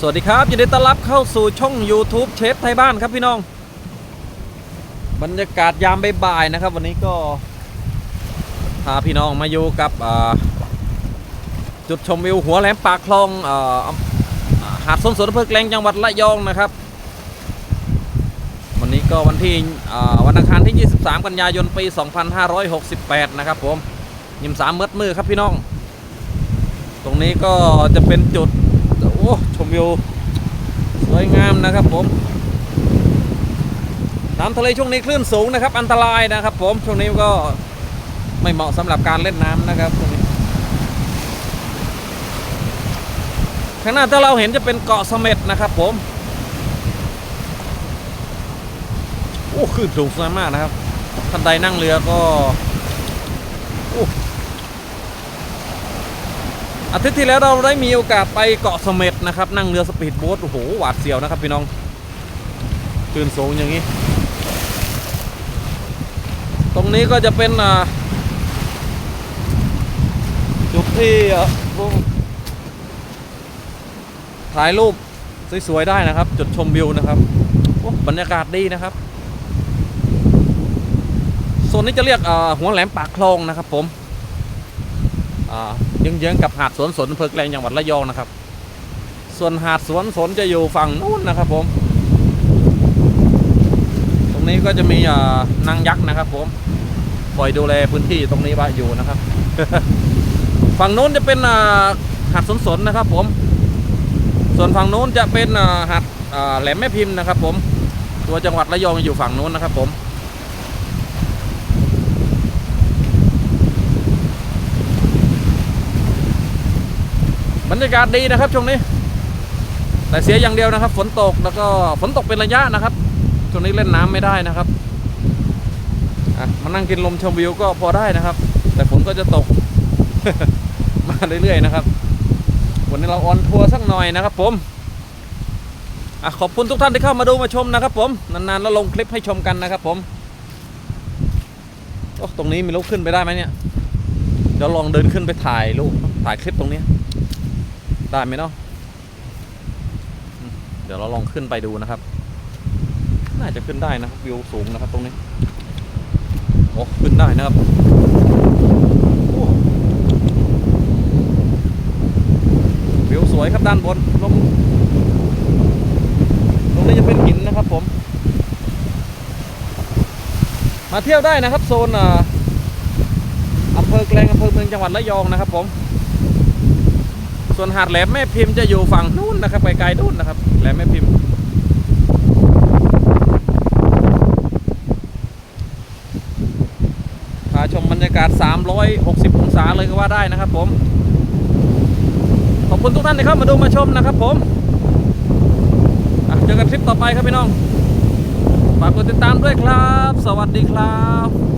สวัสดีครับยินดีต้อนรับเข้าสู่ช่อง YouTube เชฟไทยบ้านครับพี่น้อง บรรยากาศยามบ่ายๆนะครับ วันนี้ก็พาพี่น้องมาอยู่กับจุดชมวิวหัวแหลมปากคลองออหาดสนสวนอำเภอแกลงจังหวัดระยองนะครับ วันนี้ก็วันที่วันอังคารที่ 23 กันยายนปี 2568 นะครับผมยิมสามเมืดมือครับพี่น้อง ตรงนี้ก็จะเป็นจุด อ้ชมวิวสวยงามนะครับผมน้ำทะเลช่วงนี้คลื่นสูงนะครับ อันตรายนะครับ ผมช่วงนี้ก็ไม่เหมาะสำหรับการเล่นน้ำนะครับช่วงนี้ข้างหน้าถ้าเราเห็นจะเป็นเกาะเสม็ดนะครับ ผมโอ้คลื่นสูงสวยมากนะครับท่านใดนั่งเรือก็โอ้ อาทิตย์ที่แล้วเราได้มีโอกาสไปเกาะเสม็ดนะครับ นั่งเรือสปีดโบ๊ทโอ้โหหวาดเสียวนะครับพี่น้องคลื่นสูงอย่างนี้ ตรงนี้ก็จะเป็นอ่าจุดที่ถ่ายรูปสวยๆได้นะครับ จุดชมวิวนะครับบรรยากาศดีนะครับโซนนี้จะเรียกอ่าหัวแหลมปากคลองนะครับผม เยื้องๆกับหาดสวนสนอำเภอแกลงจังหวัดระยองนะครับ ส่วนหาดสวนสนจะอยู่ฝั่งนู้นนะครับผม ตรงนี้ก็จะมีนางยักษ์นะครับ ผมคอยดูแลพื้นที่ตรงนี้ไว้อยู่นะครับ ฝั่งนู้นจะเป็นหาดสวนสนนะครับ ผม ส่วนฝั่งนู้นจะเป็นหาดแหลมแม่พิมพ์นะครับ ผม ตัวจังหวัดระยองอยู่ฝั่งนู้นนะครับ ผม รรยากาศดีนะครับช่วงนี้ แต่เสียอย่างเดียวนะครับ ฝนตกแล้วก็ฝนตกเป็นระยะนะครับช่วงนี้เล่นน้ำไม่ได้นะครับอะมานั่งกินลมชมวิวก็พอได้นะครับ แต่ฝนก็จะตก มาเรื่อยๆนะครับ วันนี้เราออนทัวร์สักหน่อยนะครับ ผมอะขอบคุณทุกท่านที่เข้ามาดูมาชมนะครับ ผมนานๆแล้วลงคลิปให้ชมกันนะครับ ผมโอ้ตรงนี้มีลูกขึ้นไปได้ไหมเนี่ยเดี๋ยวลองเดินขึ้นไปถ่ายรูปถ่ายคลิปตรงนี้ ได้ไหมเนาะเดี๋ยวเราลองขึ้นไปดูนะครับ น่าจะขึ้นได้นะครับวิวสูงนะครับตรงนี้โอ้ขึ้นได้นะครับวิวสวยครับด้านบนลงตรงนี้จะเป็นหินนะครับผม มาเที่ยวได้นะครับโซนอ่าอำเภอแกลงอำเภอเมืองจังหวัดระยองนะครับผม ส่วนหาดแหลมแม่พิมพ์จะอยู่ฝั่งนู้นนะครับไกลๆนู้นนะครับแหลมแม่พิมพ์พาชมบรรยากาศ 360 องศาเลยก็ว่าได้นะครับผม ขอบคุณทุกท่านที่เข้ามาดูมาชมนะครับผมเจอกันคลิปต่อไปครับพี่น้องฝากกดติดตามด้วยครับ สวัสดีครับ